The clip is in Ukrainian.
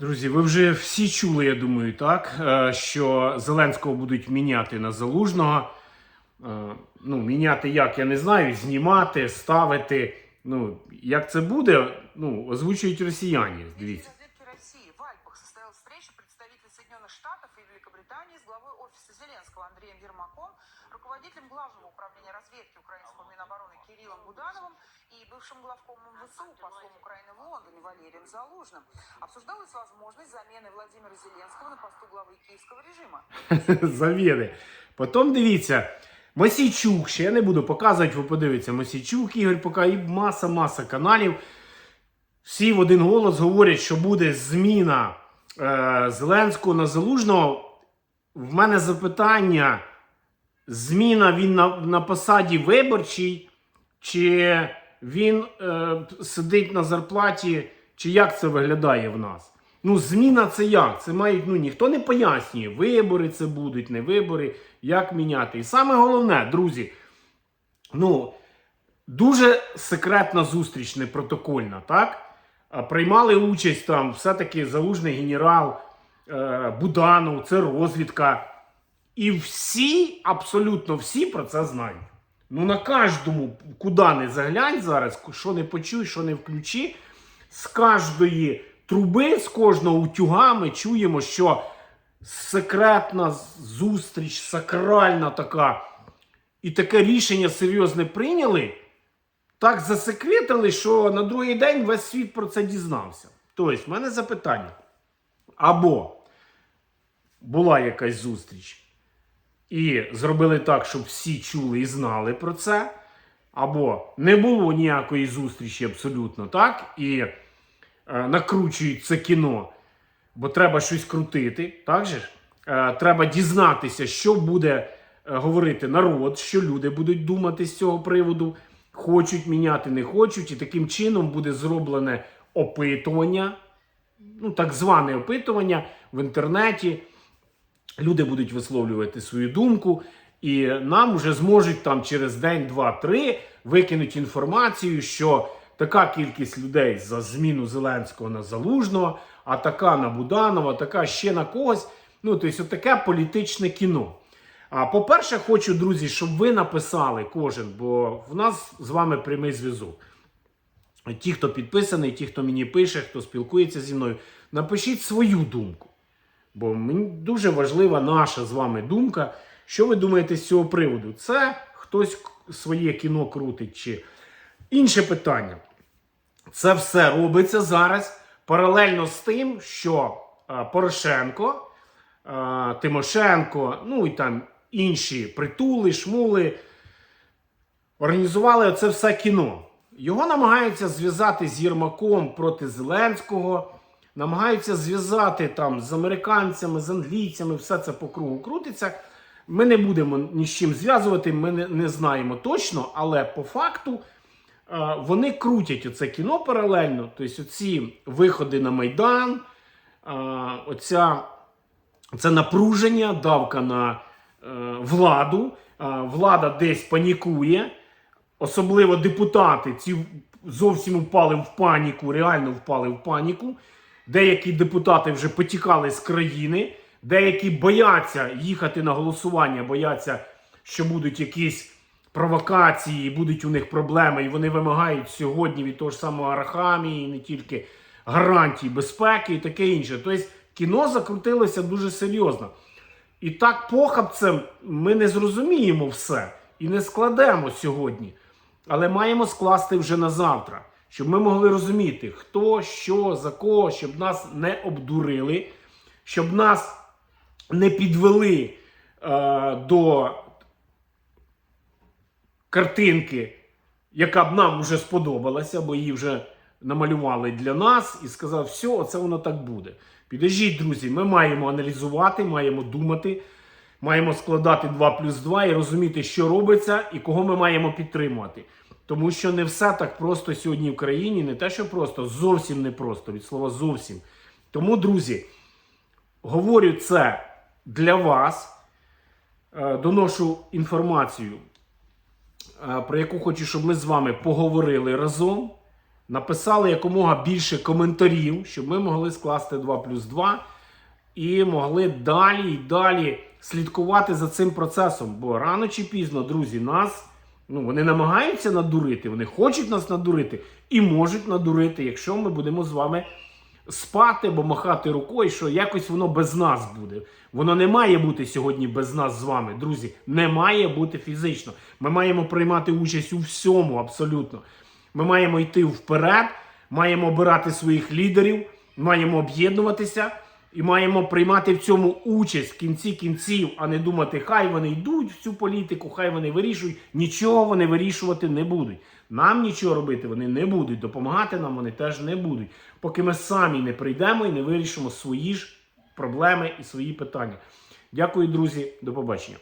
Друзі, ви вже всі чули, я думаю, так, е, що Зеленського будуть міняти на залужного. Е, Ну, міняти як, я не знаю, знімати, ставити. Ну, як це буде, ну, озвучують росіяни. Дивіться. руководителем Главного управления разведки украинского Минобороны Кириллом Будановым и бывшим главкомом ВСУ, послом Украины в Лондоне Валерием Залужным. Обсуждалась возможность замены Владимира Зеленского на посту главы киевского режима. Завіди. Потім дивіться, Мосійчук, ще я не буду показувати, ви подивіться, Мосійчук, Ігор пока і маса-маса каналів. Всі в один голос говорять, що буде зміна е, Зеленського на Залужного. В мене запитання: зміна він на, на посаді виборчій, чи він е, сидить на зарплаті, чи як це виглядає в нас? Ну, зміна це як? Це мають, ну ніхто не пояснює, вибори це будуть, не вибори, як міняти. І саме головне, друзі, ну, дуже секретна зустріч, не протокольна, так? Приймали участь там все-таки залужний генерал е, Буданов, це розвідка. І всі, абсолютно всі про це знають. Ну, на кожному, куди не заглянь зараз, що не почуй, що не включи, з кожної труби, з кожного утюга ми чуємо, що секретна зустріч, сакральна така, і таке рішення серйозне прийняли, так засекретили, що на другий день весь світ про це дізнався. Тобто, в мене запитання. Або була якась зустріч, і зробили так, щоб всі чули і знали про це. Або не було ніякої зустрічі абсолютно, так? І е, накручують це кіно, бо треба щось крутити, так же ж? Е, треба дізнатися, що буде е, говорити народ, що люди будуть думати з цього приводу, хочуть міняти, не хочуть, і таким чином буде зроблене опитування, ну, так зване опитування в інтернеті люди будуть висловлювати свою думку, і нам вже зможуть там через день, два, три викинути інформацію, що така кількість людей за зміну Зеленського на Залужного, а така на Буданова, така ще на когось. Ну, тобто, таке політичне кіно. А по-перше, хочу, друзі, щоб ви написали кожен, бо в нас з вами прямий зв'язок. Ті, хто підписаний, ті, хто мені пише, хто спілкується зі мною, напишіть свою думку. Бо мені дуже важлива наша з вами думка. Що ви думаєте з цього приводу? Це хтось своє кіно крутить чи інше питання. Це все робиться зараз паралельно з тим, що е, Порошенко, е, Тимошенко, ну і там інші притули, шмули організували це все кіно. Його намагаються зв'язати з Єрмаком проти Зеленського, намагаються зв'язати там з американцями, з англійцями, все це по кругу крутиться. Ми не будемо ні з чим зв'язувати, ми не, не знаємо точно, але по факту е, вони крутять оце кіно паралельно. Тобто, оці виходи на Майдан, е, оця це напруження, давка на е, владу. Влада десь панікує, особливо депутати ці зовсім впали в паніку, реально впали в паніку. Деякі депутати вже потікали з країни, деякі бояться їхати на голосування, бояться, що будуть якісь провокації, будуть у них проблеми, і вони вимагають сьогодні від того ж самого Арахамії, і не тільки гарантій безпеки і таке інше. Тобто кіно закрутилося дуже серйозно. І так похабцем ми не зрозуміємо все і не складемо сьогодні. Але маємо скласти вже на завтра, щоб ми могли розуміти, хто, що, за кого, щоб нас не обдурили, щоб нас не підвели е, до картинки, яка б нам вже сподобалася, бо її вже намалювали для нас, і сказав, все, оце воно так буде. Підождіть, друзі, ми маємо аналізувати, маємо думати, маємо складати 2 плюс 2 і розуміти, що робиться і кого ми маємо підтримувати. Тому що не все так просто сьогодні в країні, не те, що просто, зовсім не просто, від слова зовсім. Тому, друзі, говорю це для вас, е, доношу інформацію, е, про яку хочу, щоб ми з вами поговорили разом. написали якомога більше коментарів, щоб ми могли скласти 2 плюс 2 і могли далі і далі слідкувати за цим процесом. Бо рано чи пізно, друзі, нас ну, вони намагаються надурити, вони хочуть нас надурити і можуть надурити, якщо ми будемо з вами спати або махати рукою, що якось воно без нас буде. Воно не має бути сьогодні без нас з вами, друзі. Не має бути фізично. Ми маємо приймати участь у всьому абсолютно. Ми маємо йти вперед, маємо обирати своїх лідерів, маємо об'єднуватися і маємо приймати в цьому участь в кінці кінців, а не думати, хай вони йдуть в цю політику, хай вони вирішують. Нічого вони вирішувати не будуть. Нам нічого робити вони не будуть. Допомагати нам вони теж не будуть, поки ми самі не прийдемо і не вирішимо свої ж проблеми і свої питання. Дякую, друзі, до побачення.